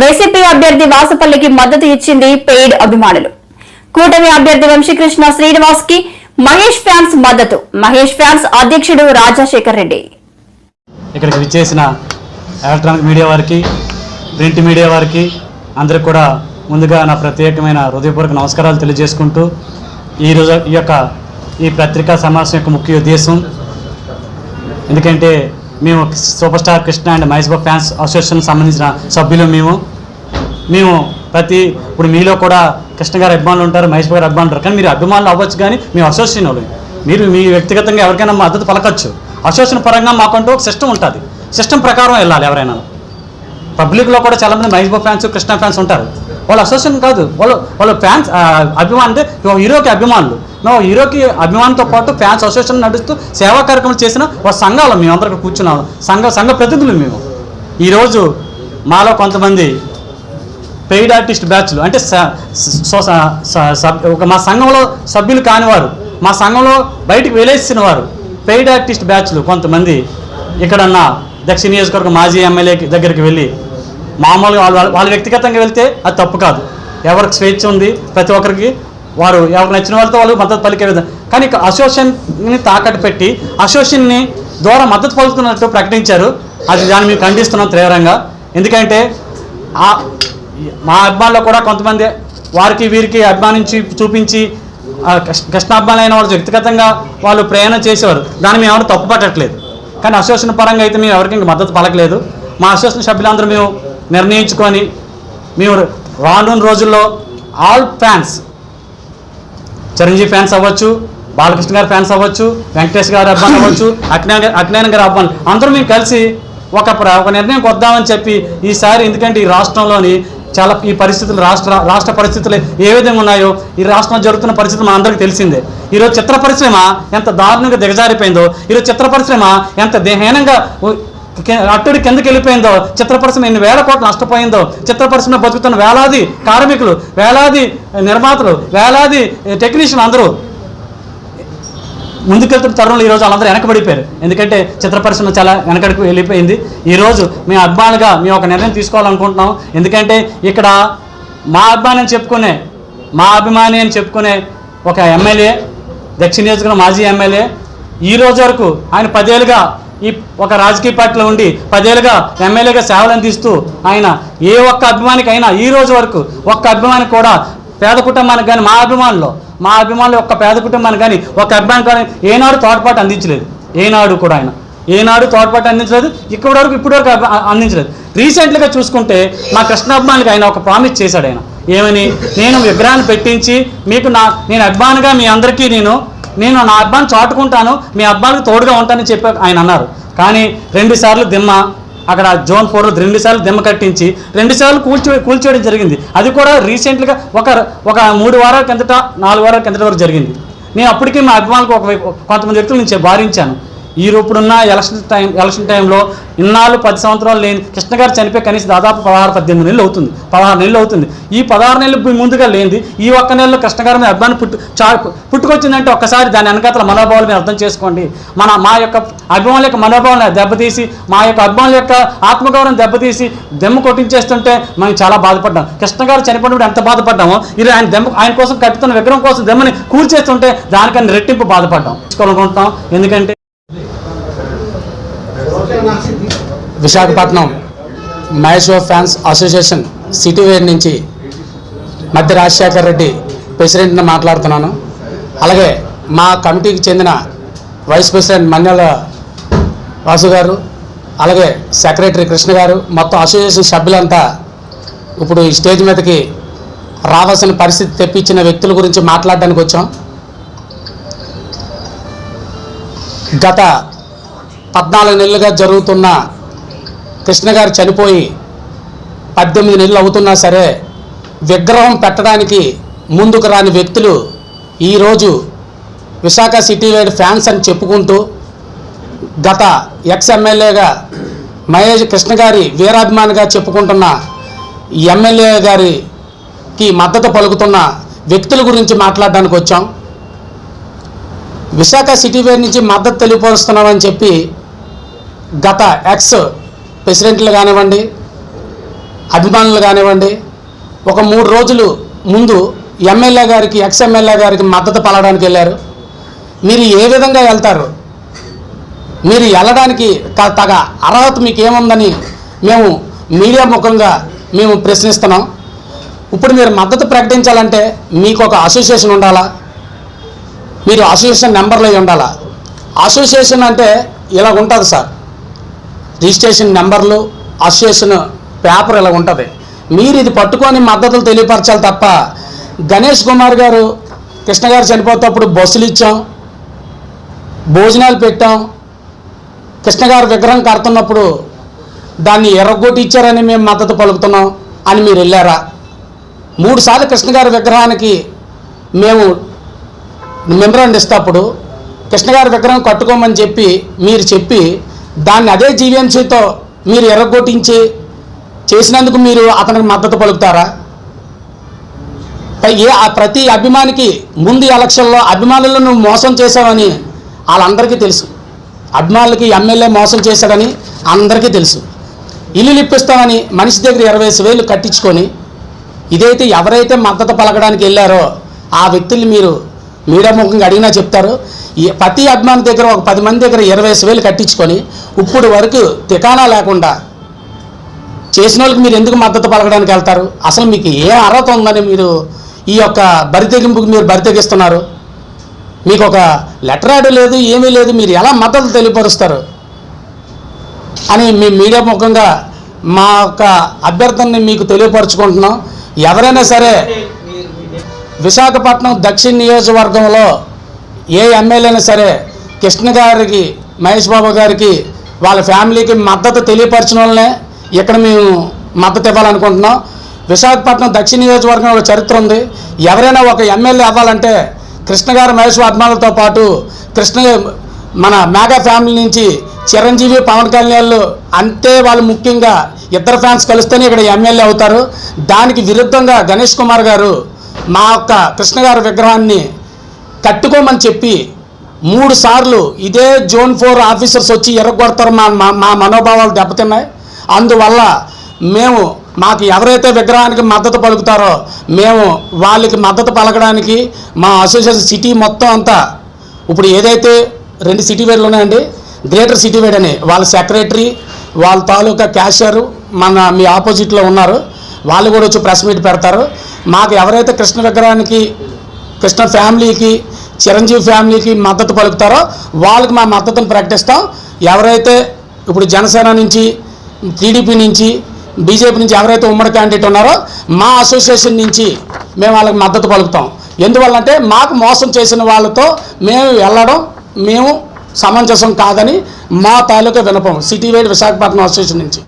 YCP అభ్యర్థి వాసపల్లికి మద్దతు ఇచ్చింది పెయిడ్ అభిమానులు. కూటమి అభ్యర్థి వంశీకృష్ణ శ్రీనివాస్కి మహేష్ ఫ్యాన్స్ మద్దతు. మహేష్ ఫ్యాన్స్ అధ్యక్షుడు రాజశేఖర్ రెడ్డి. ఇక్కడికి విచ్చేసిన ఎలక్ట్రానిక్ మీడియా వారికి ప్రింట్ మీడియా వారికి అందరికి కూడా ముందుగా నా ప్రత్యేకమైన హృదయపూర్వక నమస్కారాలు తెలియజేసుకుంటూ ఈ ఈ యొక్క ఈ పత్రికా సమావేశం యొక్క ముఖ్య ఉద్దేశం. ఎందుకంటే మేము super star Krishna and Mahesh Babu fans association సంబంధించిన సభ్యులు మేము. మేము ప్రతి ఇప్పుడు మీలో కూడా కృష్ణ గారు అభిమానులు ఉంటారు మహేష్ గారు అభిమానులు ఉంటారు. కానీ మీరు అభిమానులు అవ్వచ్చు కానీ మేము అసోసియేషన్ వాళ్ళు. మీరు మీ వ్యక్తిగతంగా ఎవరికైనా మద్దతు పలకచ్చు. అసోసియేషన్ పరంగా మాకంటూ ఒక సిస్టమ్ ఉంటుంది. సిస్టమ్ ప్రకారం వెళ్ళాలి ఎవరైనా పబ్లిక్లో కూడా చాలామంది మహేష్ బాబు ఫ్యాన్స్ కృష్ణ ఫ్యాన్స్ ఉంటారు. వాళ్ళు అసోసియేషన్ కాదు. వాళ్ళు వాళ్ళు ఫ్యాన్స్ అభిమానులు అంటే హీరోకి అభిమానులు. మేము హీరోకి అభిమానంతో పాటు ఫ్యాన్స్ అసోసియేషన్ నడుస్తూ సేవా కార్యక్రమాలు చేసిన ఒక సంఘాలు మేము అందరం ఇక్కడ కూర్చున్నాం. సంఘ సంఘ ప్రతినిధులు మేము. ఈరోజు మాలో కొంతమంది పెయిడ్ ఆర్టిస్ట్ బ్యాచ్లు అంటే స- సో- ఒక మా సంఘంలో సభ్యులు కానివారు మా సంఘంలో బయటికి వెలేసిన వారు పెయిడ్ ఆర్టిస్ట్ బ్యాచ్లు కొంతమంది. ఇక్కడన్న దక్షిణ నియోజకవర్గ మాజీ ఎమ్మెల్యే దగ్గరికి వెళ్ళి మామూలుగా వాళ్ళు వాళ్ళ- వాళ్ళ వ్యక్తిగతంగా వెళ్తే అది తప్పు కాదు. ఎవరికి స్వేచ్ఛ ఉంది ప్రతి ఒక్కరికి వారు ఎవరికి నచ్చిన వాళ్ళతో వాళ్ళు మద్దతు పలికే విధంగా. కానీ అసోసియేషన్ని తాకట్టు పెట్టి అసోసియేషన్ని ద్వారా మద్దతు పలుకుతున్నట్టు ప్రకటించారు. అది దాన్ని మేము ఖండిస్తున్నాం తీవ్రంగా ఎందుకంటే ఆ మా అభిమానులు కూడా కొంతమంది వారికి వీరికి అభిమానించి చూపించి కృష్ణాభిమానులైన వాళ్ళు వ్యక్తిగతంగా వాళ్ళు ప్రయాణం చేసేవారు. దాన్ని మేము ఎవరు తప్పు పట్టట్లేదు కానీ అసోసియేషన్ పరంగా అయితే మేము ఎవరికి మద్దతు పలకలేదు. మా అసోసియేషన్ సభ్యులందరూ మేము నిర్ణయించుకొని మేము రానున్న రోజుల్లో ఆల్ ఫ్యాన్స్ చిరంజీవి ఫ్యాన్స్ అవ్వచ్చు బాలకృష్ణ గారి ఫ్యాన్స్ అవ్వచ్చు వెంకటేష్ గారి అబ్బాయి అవ్వచ్చు అజ్ఞాన అక్నేన గారి అబ్బాయి అందరూ మేము కలిసి ఒక ప్ర- ఒక నిర్ణయం వద్దామని చెప్పి ఈసారి ఎందుకంటే ఈ రాష్ట్రంలోని చాలా ఈ పరిస్థితులు రాష్ట్ర రాష్ట్ర పరిస్థితులు ఏ విధంగా ఉన్నాయో ఈ రాష్ట్రంలో జరుగుతున్న పరిస్థితులు మా అందరికీ తెలిసిందే. ఈరోజు చిత్ర పరిశ్రమ ఎంత దారుణంగా దిగజారిపోయిందో ఈరోజు చిత్ర పరిశ్రమ ఎంత దేహీనంగా అట్టడి కిందకి వెళ్ళిపోయిందో చిత్ర పరిశ్రమ ఎన్ని వేల కోట్లు నష్టపోయిందో చిత్ర పరిశ్రమ బతుకుతున్న వేలాది కార్మికులు వేలాది నిర్మాతలు వేలాది టెక్నీషియన్ అందరూ ముందుకెళ్తున్న తరుణంలో ఈరోజు వాళ్ళందరూ వెనకబడిపోయారు. ఎందుకంటే చిత్ర పరిశ్రమ చాలా వెనకడికి వెళ్ళిపోయింది. ఈరోజు మేము అభిమానులుగా మేము ఒక నిర్ణయం తీసుకోవాలనుకుంటున్నాం ఎందుకంటే ఇక్కడ మా అభిమాని అని చెప్పుకునే మా అభిమాని అని చెప్పుకునే ఒక ఎమ్మెల్యే దక్షిణ నియోజకవర్గం మాజీ ఎమ్మెల్యే ఈ రోజు వరకు ఆయన పదేళ్ళుగా ఈ ఒక రాజకీయ పార్టీలో ఉండి పదేళ్ళుగా ఎమ్మెల్యేగా సేవలు అందిస్తూ ఆయన ఏ ఒక్క అభిమానికైనా ఈ రోజు వరకు ఒక్క అభిమాని కూడా పేద కుటుంబానికి కానీ మా అభిమానులు మా అభిమానులు ఒక్క పేద కుటుంబానికి కానీ ఒక అభిమాని కానీ ఏనాడు తోడ్పాటు అందించలేదు. ఏనాడు కూడా ఆయన. ఏనాడు తోడ్పాటు అందించలేదు. ఇక్కడి వరకు ఇప్పటి వరకు అందించలేదు. రీసెంట్గా చూసుకుంటే మా కృష్ణాభిమానికి ఆయన ఒక ప్రామిస్ చేశాడు ఆయన. ఏమని? నేను విగ్రహాన్ని పెట్టించి మీకు నా నేను అభిమానిగా మీ అందరికీ నేను నేను నా అబ్బాయిని చాటుకుంటాను మీ అబ్బాయికి తోడుగా ఉంటానని చెప్పి ఆయన అన్నారు. కానీ రెండుసార్లు దిమ్మ అక్కడ జోన్ ఫోర్లో రెండుసార్లు దిమ్మ కట్టించి రెండు సార్లు కూల్చో కూల్చేయడం జరిగింది. అది కూడా రీసెంట్గా ఒక ఒక మూడు వారాల కిందట నాలుగు వారాల కిందట వరకు జరిగింది. నేను అప్పటికే మా అభిమానులకు ఒక కొంతమంది వ్యక్తులు నుంచి భారించాను ఈ ఇప్పుడున్న ఎలక్షన్ టైం ఎలక్షన్ టైంలో ఇన్నాళ్ళు పది సంవత్సరాలు లేని కృష్ణ గారు చనిపోయి కనీసం దాదాపు పదహారు పద్దెనిమిది నెలలు అవుతుంది. పదహారు నెలలు అవుతుంది. ఈ పదహారు నెలలు ముందుగా లేనిది ఈ ఒక్క నెలలో కృష్ణ గారి మీద అభిమానం పుట్టు చా పుట్టుకొచ్చిందంటే ఒక్కసారి దాని వెనకాతల మనోభావాలు మీరు అర్థం చేసుకోండి. మన మా యొక్క అభిమానుల యొక్క మనోభావాలను దెబ్బతీసి మా యొక్క అభిమానుల యొక్క ఆత్మగౌరవం దెబ్బతీసి దెమ్మ కొట్టించేస్తుంటే మనం చాలా బాధపడ్డాం. కృష్ణ గారు చనిపోయినప్పుడు ఎంత బాధపడ్డామో ఇది ఆయన దెమ్మ ఆయన కోసం కట్టుతున్న విగ్రహం కోసం దెమ్మని కూర్చేస్తుంటే దానికన్నా రెట్టింపు బాధపడ్డాం. తీసుకోవాలనుకుంటున్నాం ఎందుకంటే Visakhapatnam Mahesh Babu fans association city where నుంచి మధ్య రాజశేఖర్ రెడ్డి ప్రెసిడెంట్ని మాట్లాడుతున్నాను. అలాగే మా కమిటీకి చెందిన వైస్ ప్రెసిడెంట్ మన్యాల వాసు గారు అలాగే సెక్రటరీ కృష్ణ గారు మొత్తం అసోసియేషన్ సభ్యులంతా ఇప్పుడు ఈ స్టేజ్ మీదకి రావాల్సిన పరిస్థితి తెప్పించిన వ్యక్తుల గురించి మాట్లాడడానికి వచ్చాం. గత పద్నాలుగు నెలలుగా జరుగుతున్న కృష్ణ గారు చనిపోయి పద్దెనిమిది నెలలు అవుతున్నా సరే విగ్రహం పెట్టడానికి ముందుకు రాని వ్యక్తులు ఈరోజు విశాఖ సిటీ వైడ్ ఫ్యాన్స్ అని చెప్పుకుంటూ గత ఎక్స్ ఎమ్మెల్యేగా మహేష్ కృష్ణ గారి వీరాభిమానిగా చెప్పుకుంటున్న ఎమ్మెల్యే గారికి మద్దతు పలుకుతున్న వ్యక్తుల గురించి మాట్లాడడానికి వచ్చాం. విశాఖ సిటీ వేర్ నుంచి మద్దతు తెలియపరుస్తున్నామని చెప్పి గత ఎక్స్ ప్రెసిడెంట్లు కానివ్వండి అభిమానులు కానివ్వండి ఒక మూడు రోజులు ముందు ఎమ్మెల్యే గారికి ఎక్స్ ఎమ్మెల్యే గారికి మద్దతు పలడానికి వెళ్ళారు. మీరు ఏ విధంగా వెళ్తారు? మీరు వెళ్ళడానికి తగ అర్హత మీకు ఏముందని మేము మీడియా ముఖంగా మేము ప్రశ్నిస్తున్నాం. ఇప్పుడు మీరు మద్దతు ప్రకటించాలంటే మీకు ఒక అసోసియేషన్ ఉండాలా? మీరు అసోసియేషన్ నెంబర్లో ఉండాలా? అసోసియేషన్ అంటే ఇలా ఉంటుంది సార్. రిజిస్ట్రేషన్ నెంబర్లు అసోసియేషన్ పేపర్ ఇలా ఉంటుంది. మీరు ఇది పట్టుకొని మద్దతులు తెలియపరచాలి తప్ప గణేష్ కుమార్ గారు కృష్ణ గారు చనిపోతేప్పుడు బస్సులు ఇచ్చాం భోజనాలు పెట్టాం కృష్ణ గారు విగ్రహం కడుతున్నప్పుడు దాన్ని ఎర్రగొట్టి ఇచ్చారని మేము మద్దతు పలుకుతున్నాం అని మీరు వెళ్ళారా? మూడుసార్లు కృష్ణగారి కృష్ణ గారి విగ్రహానికి మేము మెమరాండ్ ఇస్తేప్పుడు కృష్ణ గారి విగ్రహం కట్టుకోమని చెప్పి మీరు చెప్పి దాన్ని అదే జీవీఎంసీతో మీరు ఎర్రగొట్టించి చేసినందుకు మీరు అతనికి మద్దతు పలుకుతారా? పై- ఏ ఆ ప్రతి అభిమానికి ముందు ఎలక్షన్లో అభిమానులను నువ్వు మోసం చేశావని వాళ్ళందరికీ తెలుసు. అభిమానులకి ఎమ్మెల్యే మోసం చేశాడని అందరికీ తెలుసు. ఇల్లు ఇప్పిస్తామని మనిషి దగ్గర ఇరవై వేలు కట్టించుకొని ఇదైతే ఎవరైతే మద్దతు పలకడానికి వెళ్ళారో ఆ వ్యక్తుల్ని మీరు మీడియా ముఖంగా అడిగినా చెప్తారు. ఈ ప్రతి అభిమాని దగ్గర ఒక పది మంది దగ్గర ఇరవై వేలు కట్టించుకొని ఇప్పుడు వరకు తికానా లేకుండా చేసిన వాళ్ళకి మీరు ఎందుకు మద్దతు పలకడానికి వెళ్తారు? అసలు మీకు ఏ అర్హత ఉందని మీరు ఈ యొక్క బరితెగింపుకి మీరు బరితెగిస్తున్నారు మీకు ఒక లెటర్ యాడ్ లేదు ఏమీ లేదు మీరు ఎలా మద్దతు తెలియపరుస్తారు? అని మీ మీడియా ముఖంగా మా యొక్క అభ్యర్థనని మీకు తెలియపరచుకుంటున్నాం. ఎవరైనా సరే విశాఖపట్నం దక్షిణ నియోజకవర్గంలో ఏ ఎమ్మెల్యేనా సరే కృష్ణ గారికి మహేష్ బాబు గారికి వాళ్ళ ఫ్యామిలీకి మద్దతు తెలియపరిచిన వాళ్ళనే ఇక్కడ మేము మద్దతు ఇవ్వాలనుకుంటున్నాం. విశాఖపట్నం దక్షిణ నియోజకవర్గంలో ఒక చరిత్ర ఉంది. ఎవరైనా ఒక ఎమ్మెల్యే అవ్వాలంటే కృష్ణ గారు మహేష్ అభిమానులతో పాటు కృష్ణ మన మేఘా ఫ్యామిలీ నుంచి చిరంజీవి పవన్ కళ్యాణ్లు అంతే వాళ్ళు ముఖ్యంగా ఇద్దరు ఫ్యాన్స్ కలిస్తేనే ఇక్కడ ఎమ్మెల్యే అవుతారు. దానికి విరుద్ధంగా గణేష్ కుమార్ గారు మా యొక్క కృష్ణగారి విగ్రహాన్ని కట్టుకోమని చెప్పి మూడు సార్లు ఇదే జోన్ ఫోర్ ఆఫీసర్స్ వచ్చి ఎర్రగొడతారు మా మా- మా మనోభావాలు దెబ్బతిన్నాయి. అందువల్ల మేము మాకు ఎవరైతే విగ్రహానికి మద్దతు పలుకుతారో మేము వాళ్ళకి మద్దతు పలకడానికి మా అసోసియేషన్ సిటీ మొత్తం అంతా ఇప్పుడు ఏదైతే రెండు సిటీ వేర్లు ఉన్నాయండి గ్రేటర్ సిటీ వేడ్ అని వాళ్ళ సెక్రటరీ వాళ్ళ తాలూకా క్యాషియర్ మన మీ ఆపోజిట్లో ఉన్నారు. వాళ్ళు కూడా వచ్చి ప్రెస్ మీట్ పెడతారు. మాకు ఎవరైతే కృష్ణ విగ్రహానికి కృష్ణ ఫ్యామిలీకి చిరంజీవి ఫ్యామిలీకి మద్దతు పలుకుతారో వాళ్ళకి మా మద్దతును ప్రకటిస్తాం. ఎవరైతే ఇప్పుడు జనసేన నుంచి టీడీపీ నుంచి బీజేపీ నుంచి ఎవరైతే ఉమ్మడి క్యాండిడేట్ ఉన్నారో మా అసోసియేషన్ నుంచి మేము వాళ్ళకి మద్దతు పలుకుతాం. ఎందువల్లంటే మాకు మోసం చేసిన వాళ్ళతో మేము వెళ్ళడం మేము సమంజసం కాదని మా తాలూకా వినపం సిటీ వైడ్ విశాఖపట్నం అసోసియేషన్ నుంచి.